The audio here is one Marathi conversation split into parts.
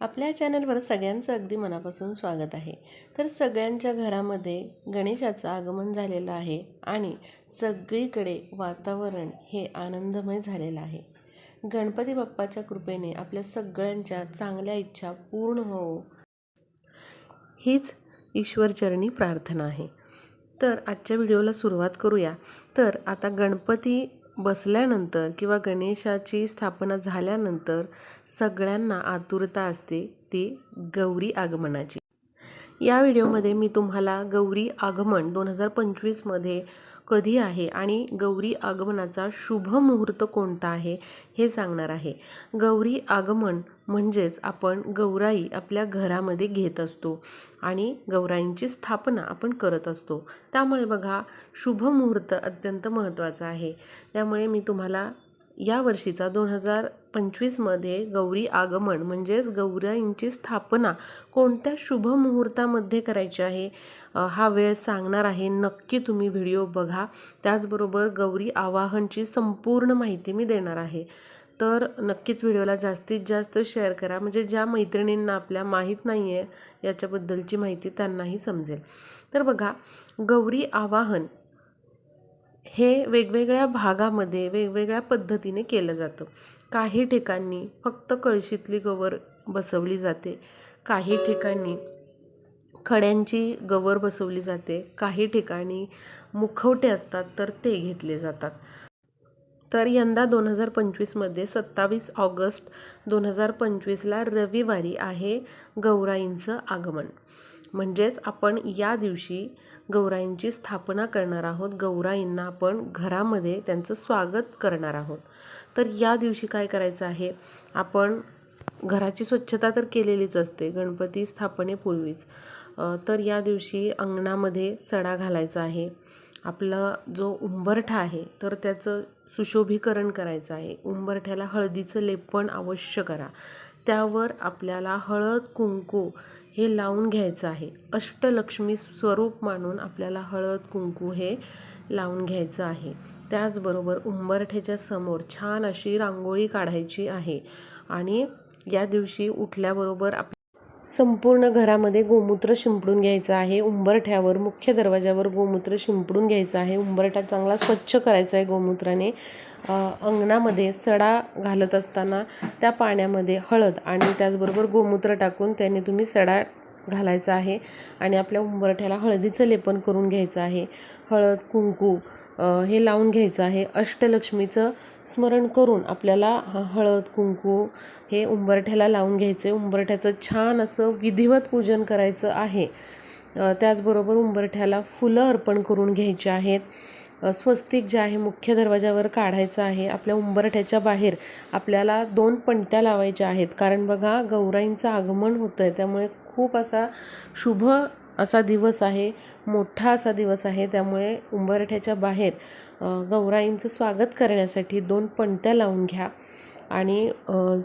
आपल्या चॅनलवर सगळ्यांचं अगदी मनापासून स्वागत आहे. तर सगळ्यांच्या घरामध्ये गणेशाचं आगमन झालेलं आहे आणि सगळीकडे वातावरण हे आनंदमय झालेलं आहे. गणपती बाप्पाच्या कृपेने आपल्या सगळ्यांच्या चांगल्या इच्छा पूर्ण हो. हीच ईश्वरचरणी प्रार्थना आहे. तर आजच्या व्हिडिओला सुरुवात करूया. तर आता गणपती बसल्यानंतर किंवा गणेशाची स्थापना झाल्यानंतर सगळ्यांना आतुरता असते ती गौरी आगमनाची. या व्हिडिओमध्ये मी तुम्हाला गौरी आगमन दोन हजार पंचवीसमध्ये कधी आहे आणि गौरी आगमनाचा शुभ मुहूर्त कोणता आहे हे सांगणार आहे. गौरी आगमन म्हणजेच आपण गौराई आपल्या घरामध्ये घेत असतो आणि गौराईंची स्थापना आपण करत असतो. त्यामुळे बघा शुभ मुहूर्त अत्यंत महत्त्वाचा आहे. त्यामुळे मी तुम्हाला या वर्षीचा दोन हजार पंचवीसमध्ये गौरी आगमन म्हणजेच गौराईंची स्थापना कोणत्या शुभ मुहूर्तामध्ये करायची आहे हा वेळ सांगणार आहे. नक्की तुम्ही व्हिडिओ बघा. त्याचबरोबर गौरी आवाहनची संपूर्ण माहिती मी देणार आहे. तर नक्कीच व्हिडिओला जास्तीत जास्त शेअर करा. म्हणजे ज्या मैत्रिणींना आपल्या माहीत नाही आहे याच्याबद्दलची माहिती त्यांनाही समजेल. तर बघा गौरी आवाहन हे वेगवेगळ्या भागामध्ये वेगवेगळ्या पद्धतीने केलं जातं. काही ठिकाणी फक्त कळशीतली गवर बसवली जाते. काही ठिकाणी खड्यांची गवर बसवली जाते. काही ठिकाणी मुखवटे असतात तर ते घेतले जातात. तर यंदा दोन हजार पंचवीसमध्ये सत्तावीस ऑगस्ट दोन हजार पंचवीसला रविवारी आहे गौराईंचं आगमन. म्हणजेच आपण या दिवशी गौराईंची स्थापना करणार आहोत. गौराईंना आपण घरामध्ये त्यांचं स्वागत करणार आहोत. तर या दिवशी काय करायचं आहे? आपण घराची स्वच्छता तर केलेलीच असते गणपती स्थापनेपूर्वीच. तर या दिवशी अंगणामध्ये सडा घालायचा आहे. आपला जो उंबरठा आहे तर त्याचं सुशोभीकरण करायचं आहे. उंबरठ्याला हळदीचं लेपण अवश्य करा. त्यावर आपल्याला हळद कुंकू हे लावून घ्यायचं आहे. अष्टलक्ष्मी स्वरूप मानून आपल्याला हळद कुंकू हे लावून घ्यायचं आहे. त्याचबरोबर उंबरठ्याच्या समोर छान अशी रांगोळी काढायची आहे. आणि या दिवशी उठल्याबरोबर आप संपूर्ण घरामध्ये गोमूत्र शिंपडून घ्यायचं आहे. उंबरठ्यावर मुख्य दरवाजावर गोमूत्र शिंपडून घ्यायचं आहे. उंबरठा चांगला स्वच्छ करायचा आहे गोमूत्राने. अंगणामध्ये सडा घालत असताना त्या पाण्यामध्ये हळद आणि त्याचबरोबर गोमूत्र टाकून त्याने तुम्ही सडा घालायचा आहे आणि आपल्या उंबरठ्याला हळदीचं लेपन करून घ्यायचं आहे. हळद कुंकू हे लावून घ्यायचं आहे. अष्टलक्ष्मीचं स्मरण करून आपल्याला हळद कुंकू हे उंबरठ्याला लावून घ्यायचं. आहे उंबरठ्याचं छान असं विधिवत पूजन करायचं आहे. त्याचबरोबर उंबरठ्याला फुलं अर्पण करून घ्यायची आहेत. स्वस्तिक जे आहे मुख्य दरवाजावर काढायचं आहे. आपल्या उंबरठ्याच्या बाहेर आपल्याला दोन पणत्या लावायच्या आहेत. कारण बघा गौराईंचं आगमन होतं आहे त्यामुळे खूप असा शुभ असा दिवस आहे मोठा असा दिवस आहे. त्यामुळे उंबरठ्याच्या बाहेर गौराईंचं स्वागत करण्यासाठी दोन पणत्या लावून घ्या आणि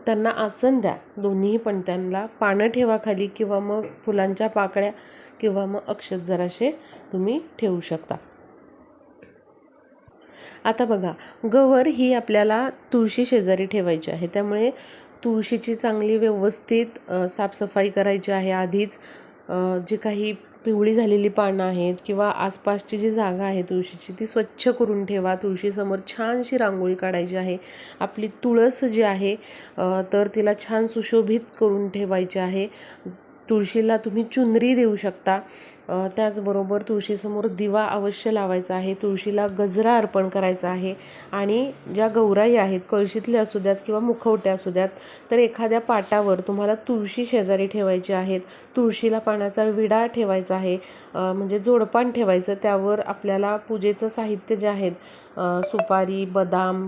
त्यांना आसन द्या. दोन्ही पणत्यांना पानं ठेवा खाली किंवा मग फुलांच्या पाकळ्या किंवा मग अक्षत जराशे तुम्ही ठेवू शकता. आता बघा गवर ही आपल्याला तुळशी शेजारी ठेवायची आहे. त्यामुळे तुळशीची चांगली व्यवस्थित साफसफाई करायची आहे आधीच. जी काही पिवळी झालेली पानं आहेत किंवा आसपासची जी जागा आहे तुळशीची ती स्वच्छ करून ठेवा. तुळशीसमोर छानशी रांगोळी काढायची आहे. आपली तुळस जी आहे तर तिला छान सुशोभित करून ठेवायची आहे. तुळशीला तुम्ही चुनरी देऊ शकता. त्याचबरोबर तुळशीसमोर दिवा अवश्य लावायचा आहे. तुळशीला गजरा अर्पण करायचा आहे. आणि ज्या गौराई आहेत कळशीतल्या असू द्यात किंवा मुखवट्या असू द्यात तर एखाद्या पाटावर तुम्हाला तुळशी शेजारी ठेवायची आहेत. तुळशीला पाण्याचा विडा ठेवायचा आहे. म्हणजे जोडपान ठेवायचं. त्यावर आपल्याला पूजेचं साहित्य जे आहेत सुपारी बदाम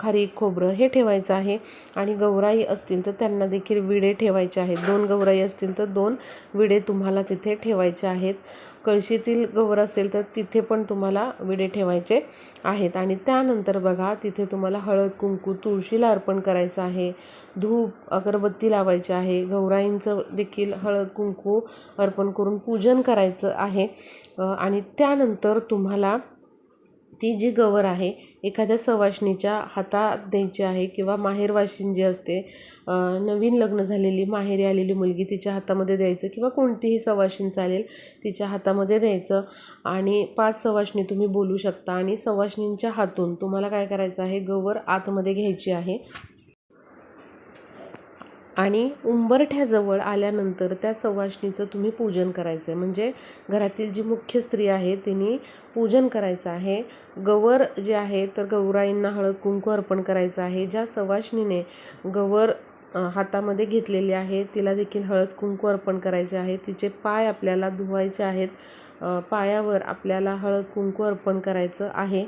खारीक खोबरं हे ठेवायचं आहे. आणि गौराई असतील तर त्यांना देखील विडे ठेवायचे आहेत. दोन गौराई असतील तर दोन विडे तुम्हाला तिथे ठेवायचे आहेत. कळशीतील गौर असेल तर तिथे पण तुम्हाला विडे ठेवायचे आहेत. आणि त्यानंतर बघा तिथे तुम्हाला हळद कुंकू तुळशीला अर्पण करायचं आहे. धूप अगरबत्ती लावायची आहे. गौराईंचं देखील हळद कुंकू अर्पण करून पूजन करायचं आहे. आणि त्यानंतर तुम्हाला ती जी गवर आहे एखाद्या सवाष्णीच्या हातात द्यायची आहे किंवा माहेरवाशीण जी असते नवीन लग्न झालेली माहेरी आलेली मुलगी तिच्या हातामध्ये द्यायचं किंवा कोणतीही सवाशीण चालेल तिच्या हातामध्ये द्यायचं. आणि पाच सवाष्णी तुम्ही बोलू शकता आणि सवाष्णींच्या हातून तुम्हाला काय करायचं आहे गवर आतमध्ये घ्यायची आहे. आणि उंबरठ्याजवळ आल्यानंतर त्या सवाष्णीचं तुम्ही पूजन करायचं आहे म्हणजे घरातील जी मुख्य स्त्री आहे तिने पूजन करायचं आहे. गवर जे आहे तर गौराईंना हळद कुंकू अर्पण करायचं आहे. ज्या सवाष्णीने गवर हातामध्ये घेतलेली आहे तिला देखील हळद कुंकू अर्पण करायचे आहे. तिचे पाय आपल्याला धुवायचे आहेत. पायावर आपल्याला हळद कुंकू अर्पण करायचं आहे.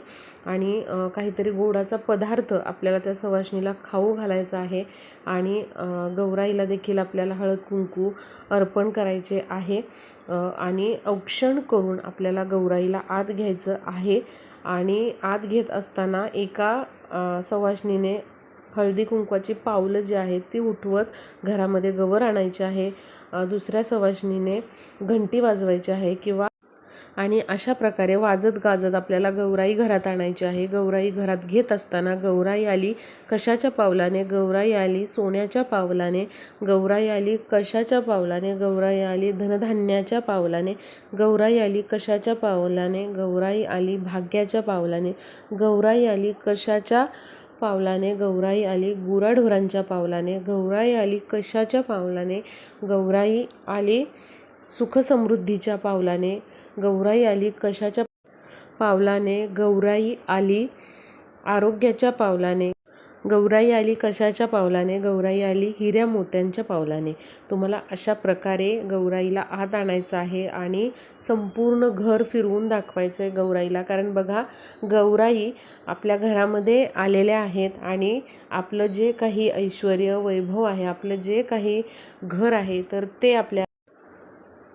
आणि काहीतरी गोडाचा पदार्थ आपल्याला त्या सवाष्णीला खाऊ घालायचा आहे. आणि गौराईला देखील आपल्याला हळद कुंकू अर्पण करायचे आहे. आणि औक्षण करून आपल्याला गौराईला आत घ्यायचं आहे. आणि आत घेत असताना एका अ, सवाष्णीने हळदी कुंकवाची पावलं जी आहेत ती उठवत घरामध्ये गवर आणायची आहे. दुसऱ्या सवाशणीने घंटी वाजवायची आहे किंवा आणि अशा प्रकारे वाजत गाजत आपल्याला गौराई घरात आणायची आहे गौराई घरात घेत असताना गौराई आली कशाच्या पावलाने गौराई आली सोन्याच्या पावलाने गौराई आली कशाच्या पावलाने गौराई आली धनधान्याच्या पावलाने गौराई आली कशाच्या पावलाने गौराई आली भाग्याच्या पावलाने गौराई आली कशाच्या पावलाने गौराई आली गुराढोरांच्या पावलाने गौराई आली कशाच्या पावलाने गौराई आली सुखसमृद्धीच्या पावलाने गौराई आली कशाच्या पावलाने? गौराई आली आरोग्याच्या पावलाने. गौराई आली कशाच्या पावलाने? गौराई आली हिऱ्या मोत्यांच्या पावलाने. तुम्हाला अशा प्रकारे गौराईला आत आणायचं आहे आणि संपूर्ण घर फिरवून दाखवायचं आहे गौराईला. कारण बघा गौराई आपल्या घरामध्ये आलेल्या आहेत आणि आपलं जे काही ऐश्वर वैभव आहे आपलं जे काही घर आहे तर ते आपल्या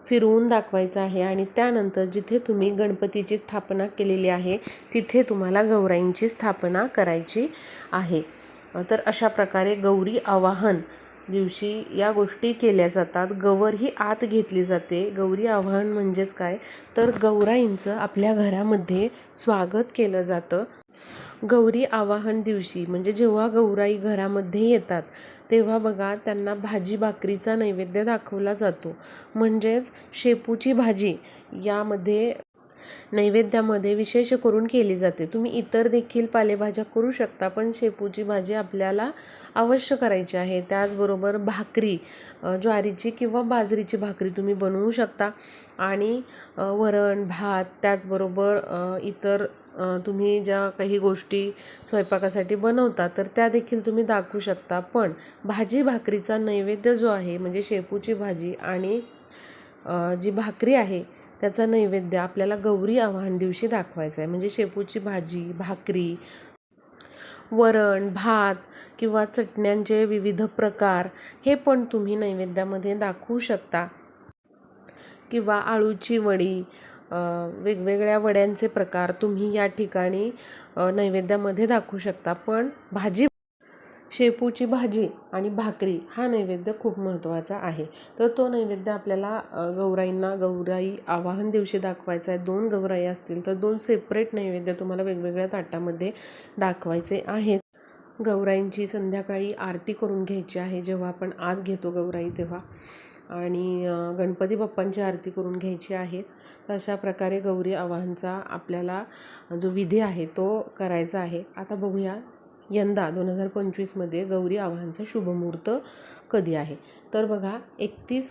फिरवून दाखवायचं आहे आणि त्यानंतर जिथे तुम्ही गणपतीची स्थापना केलेली आहे तिथे तुम्हाला गौराईंची स्थापना करायची आहे. तर अशा प्रकारे गौरी आवाहन दिवशी या गोष्टी केल्या जातात. गवर ही आत घेतली जाते. गौरी आवाहन म्हणजेच काय? तर गौराईंचं आपल्या घरामध्ये स्वागत केलं जातं. गौरी आवाहन दिवशी म्हणजे जेव्हा गौराई घरामध्ये येतात तेव्हा बघा त्यांना भाजी भाकरीचा नैवेद्य दाखवला जातो. म्हणजेच शेपूची भाजी यामध्ये नैवेद्यामध्ये विशेष करून केली जाते. तुम्ही इतर देखील पालेभाज्या करू शकता पण शेपूची भाजी आपल्याला अवश्य करायची आहे. त्याचबरोबर भाकरी ज्वारीची किंवा बाजरीची भाकरी तुम्ही बनवू शकता. आणि वरण भात त्याचबरोबर इतर तुम्ही ज्या काही गोष्टी स्वयंपाकासाठी बनवता तर त्या देखील तुम्ही दाखवू शकता. पण भाजी भाकरीचा नैवेद्य जो आहे म्हणजे शेपूची भाजी आणि जी भाकरी आहे त्याचा नैवेद्य आपल्याला गौरी आव्हान दिवशी दाखवायचा आहे. म्हणजे शेपूची भाजी भाकरी वरण भात किंवा चटण्यांचे विविध प्रकार हे पण तुम्ही नैवेद्यामध्ये दाखवू शकता. किंवा आळूची वडी वेगवेगळ्या वड्यांचे प्रकार तुम्ही या ठिकाणी नैवेद्यामध्ये दाखवू शकता. पण भाजी शेपूची भाजी आणि भाकरी हा नैवेद्य खूप महत्त्वाचा आहे. तर तो नैवेद्य आपल्याला गौराईंना गौराई आवाहन दिवशी दाखवायचा आहे. दोन गौराई असतील तर दोन सेपरेट नैवेद्य तुम्हाला वेगवेगळ्या ताटामध्ये दाखवायचे आहेत. गौराईंची संध्याकाळी आरती करून घ्यायची आहे. जेव्हा आपण आत घेतो गौराई तेव्हा आणि गणपती बाप्पांची आरती करून घ्यायची आहे. तर अशा प्रकारे गौरी आवाहनचा आपल्याला जो विधी आहे तो करायचा आहे. आता बघूया यंदा दोन हजार पंचवीसमध्ये गौरी आवाहनचा शुभमुहूर्त कधी आहे? तर बघा एकतीस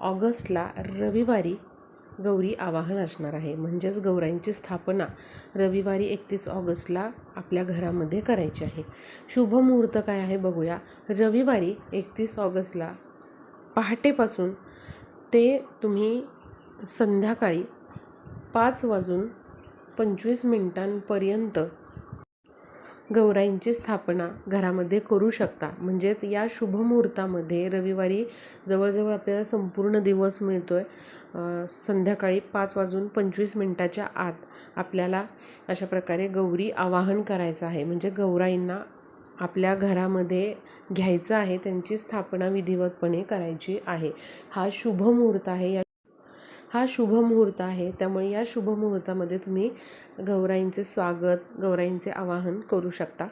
ऑगस्टला रविवारी गौरी आवाहन असणार आहे. म्हणजेच गौराईंची स्थापना रविवारी एकतीस ऑगस्टला आपल्या घरामध्ये करायची आहे. शुभ मुहूर्त काय आहे बघूया. रविवारी एकतीस ऑगस्टला पहाटेपासून ते तुम्ही संध्याकाळी पाच वाजून पंचवीस मिनिटांपर्यंत गौराईंची स्थापना घरामध्ये करू शकता. म्हणजेच या शुभमुहूर्तामध्ये रविवारी जवळजवळ आपल्याला संपूर्ण दिवस मिळतो आहे संध्याकाळी पाच वाजून पंचवीस मिनटाच्या आत आपल्याला अशा प्रकारे गौरी आवाहन करायचं आहे. म्हणजे गौराईंना आपल्या घरामध्ये घ्यायचं आहे त्यांची स्थापना विधिवतपणे करायची आहे. हा शुभ मुहूर्त आहे. या हा शुभ मुहूर्त आहे. त्यामुळे या शुभ मुहूर्तामध्ये तुम्ही गौराईंचे स्वागत गौराईंचे आवाहन करू शकता.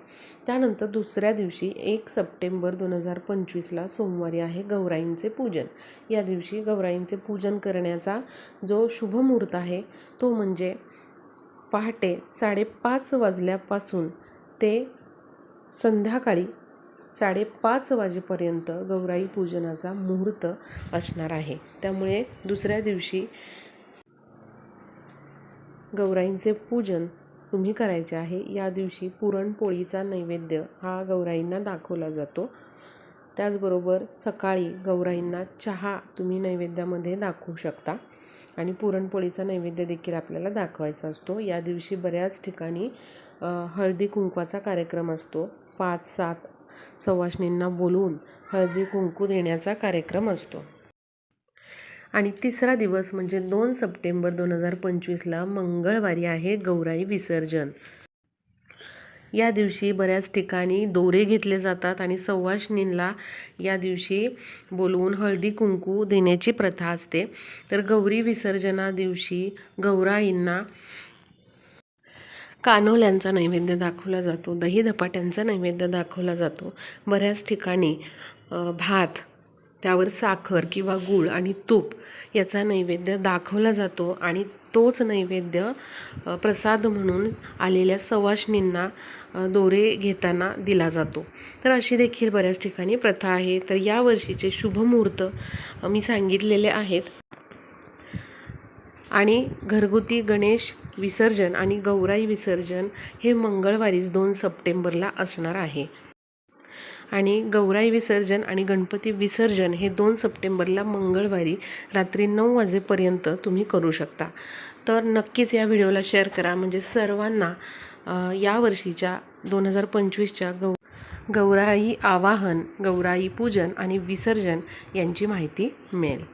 त्यानंतर दुसऱ्या दिवशी एक सप्टेंबर दोन हजार पंचवीसला सोमवारी आहे गौराईंचे पूजन. या दिवशी गौराईंचे पूजन करण्याचा जो शुभ मुहूर्त आहे तो म्हणजे पहाटे साडेपाच वाजल्यापासून ते संध्याकाळी साडेपाच वाजेपर्यंत गौराई पूजनाचा मुहूर्त असणार आहे. त्यामुळे दुसऱ्या दिवशी गौराईंचे पूजन तुम्ही करायचे आहे. या दिवशी पुरणपोळीचा नैवेद्य हा गौराईंना दाखवला जातो. त्याचबरोबर सकाळी गौराईंना चहा तुम्ही नैवेद्यामध्ये दाखवू शकता आणि पुरणपोळीचा नैवेद्य देखील आपल्याला दाखवायचा असतो. या दिवशी बऱ्याच ठिकाणी हळदी कुंकवाचा कार्यक्रम असतो. पाच सात सवाष्णींना बोलवून हळदी कुंकू देण्याचा कार्यक्रम असतो. आणि तिसरा दिवस म्हणजे दोन सप्टेंबर दोन हजार पंचवीसला मंगळवारी आहे गौराई विसर्जन. या दिवशी बऱ्याच ठिकाणी दोरे घेतले जातात आणि सवाष्णींना या दिवशी बोलवून हळदी कुंकू देण्याची प्रथा असते. तर गौरी विसर्जना दिवशी गौराईंना कानोल्यांचा नैवेद्य दाखवला जातो दही धपाट्यांचा नैवेद्य दाखवला जातो. बऱ्याच ठिकाणी भात त्यावर साखर किंवा गूळ आणि तूप याचा नैवेद्य दाखवला जातो आणि तोच नैवेद्य प्रसाद म्हणून आलेल्या सवाष्णींना दोरे घेताना दिला जातो. तर अशी देखील बऱ्याच ठिकाणी प्रथा आहे. तर या वर्षीचे मी सांगितलेले आहेत. आणि घरगुती गणेश विसर्जन आणि गौराई विसर्जन हे मंगळवारीच दोन सप्टेंबरला असणार आहे. आणि गौराई विसर्जन आणि गणपती विसर्जन हे दोन सप्टेंबरला मंगळवारी रात्री नऊ वाजेपर्यंत तुम्ही करू शकता. तर नक्कीच या व्हिडिओला शेअर करा. म्हणजे सर्वांना यावर्षीच्या या वर्षीच्या दोन हजार पंचवीसच्या गौ गौराई आवाहन गौराई पूजन आणि विसर्जन यांची माहिती मिळेल.